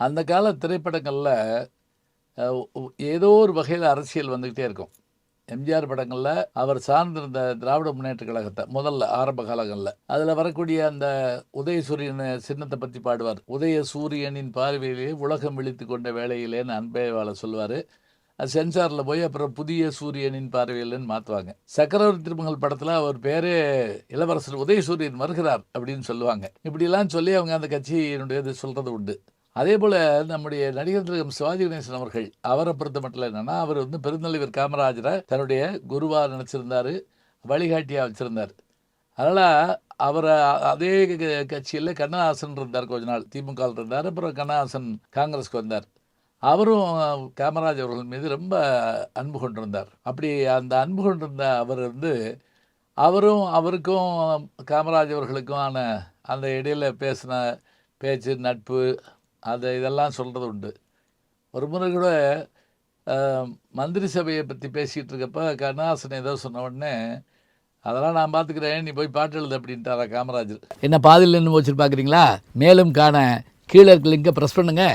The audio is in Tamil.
அந்த கால திரைப்படங்களில் ஏதோ ஒரு வகையில் அரசியல் வந்துக்கிட்டே இருக்கும். எம்ஜிஆர் படங்களில் அவர் சார்ந்திருந்த திராவிட முன்னேற்ற கழகத்தை முதல்ல ஆரம்ப காலங்களில். அதில் வரக்கூடிய அந்த உதயசூரியன் சின்னத்தை பற்றி பாடுவார். உதய சூரியனின் பார்வையிலே உலகம் விழித்து கொண்ட அன்பே அன்பேவாளர் சொல்லுவார் சென்சாரில் போய் அப்புறம் புதிய சூரியனின் பார்வையில்னு மாற்றுவாங்க சக்கரவர்த்தி திருமகள் படத்தில் அவர் பேரே இளவரசர் உதயசூரியன் வருகிறார் அப்படின்னு சொல்லுவாங்க. இப்படிலாம் சொல்லி அவங்க அந்த கட்சியினுடைய இது சொல்கிறது உண்டு. அதே போல் நம்முடைய நடிகர் திலகம் சிவாஜி கணேசன் அவர்கள் அவரை பொறுத்த மட்டும் என்னென்னா அவர் வந்து பெருந்தலைவர் காமராஜரை தன்னுடைய குருவாக நினச்சிருந்தார் வழிகாட்டியாக வச்சுருந்தார். அதனால் அவரை அதே கட்சியில் கண்ணதாசன் இருந்தார் கொஞ்ச நாள் திமுக இருந்தார் அப்புறம் கண்ணதாசன் காங்கிரஸ்க்கு வந்தார். அவரும் காமராஜ் அவர்கள் மீது ரொம்ப அன்பு கொண்டிருந்தார். அப்படி அந்த அன்பு கொண்டிருந்த அவர் வந்து அவரும் அவருக்கும் காமராஜ் அவர்களுக்குமான அந்த இடையில் பேசின பேச்சு நட்பு அது இதெல்லாம் சொல்கிறது உண்டு. ஒரு முறை கூட மந்திரி சபையை பற்றி பேசிகிட்டு இருக்கப்ப கருணாசன் ஏதோ சொன்ன உடனே அதெல்லாம் நான் பார்த்துக்கிறேன் நீ போய் பாட்டு எழுது அப்படின்ட்டாரா காமராஜர். என்ன பாதியில் நின்று வச்சுட்டு பார்க்குறீங்களா மேலும் காண கீழே இருக்க லிங்கை ப்ரெஸ் பண்ணுங்கள்